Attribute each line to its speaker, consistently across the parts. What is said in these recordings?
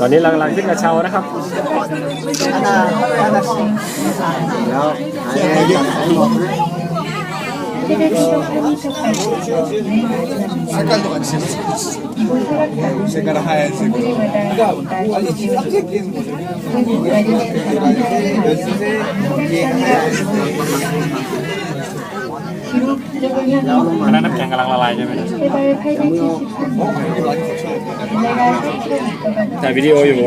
Speaker 1: ตอนนี้เรากำลังขึ้นกระเช้านะครับ
Speaker 2: 색깔도 같이 색깔 하얀색으로 아니 흰색 끼는 거죠 연습생 이게 하얀색
Speaker 1: อันนั้นน้ำแข็งกำลังละลายใช่ไหมนะถ่ายวิดีโออยู่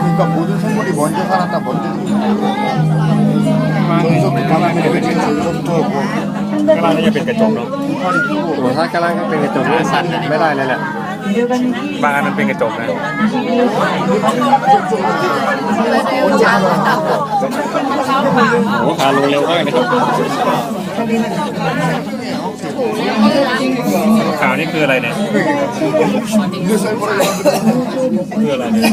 Speaker 2: 그러니까 모든 생물이 먼저 살았다 먼저 전서부터 가만히 전서부터 뭐
Speaker 1: กำลังจะเป็นกระจกเนาะโอ้ถ้ากำลังเป็นกระจกนี่สั่นไม่ได้เลยแหละ บางอันมันเป็นกระจกนะโอ้ขาลงเร็วมากนะครับข่าวนี่คืออะไรเนี่ยคืออะไรเนี่ย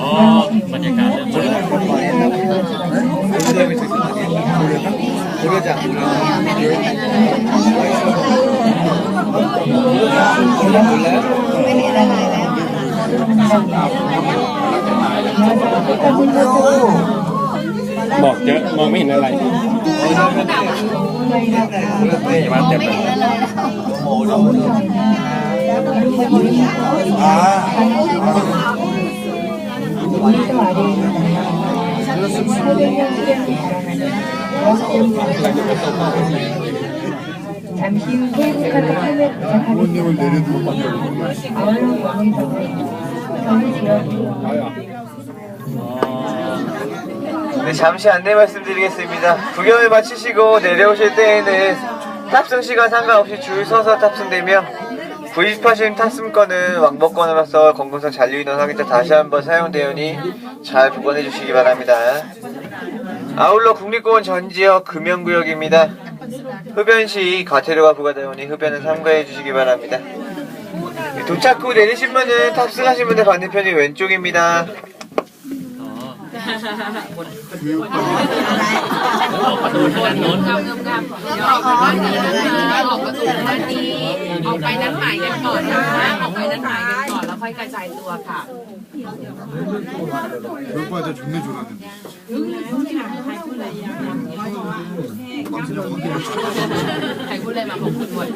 Speaker 1: อ๋อบรรยากาศ ไม่เห็
Speaker 2: นอะไรแล้
Speaker 1: บอกเยอะมองไม่เห็นอะไรมาเต็มเลย
Speaker 2: อ่า
Speaker 3: 잠시 후 방에서는 저희 지역이
Speaker 4: 네, 잠시 안내 말씀드리겠습니다. 구경을 마치시고 내려오실 때에는 탑승 시간 상관없이 줄 서서 탑승되며 구입하신 탑승권은 왕복권으로서 건강상 잔류인원 확인 때 다시 한번 사용되오니 잘 보관해 주시기 바랍니다. 아울러 국립공원 전 지역 금연구역입니다. 흡연 시 과태료가 부과되오니 흡연은 삼가해 주시기 바랍니다. 도착 후 내리신 분은 탑승하신 분의 반대편이 왼쪽입니다.
Speaker 5: อนแล้วค่อยกระจายตัวค่ะ
Speaker 2: 그럴바에다 존내 졸았는데
Speaker 5: ใครพูดอะไรมาของคุณด้วย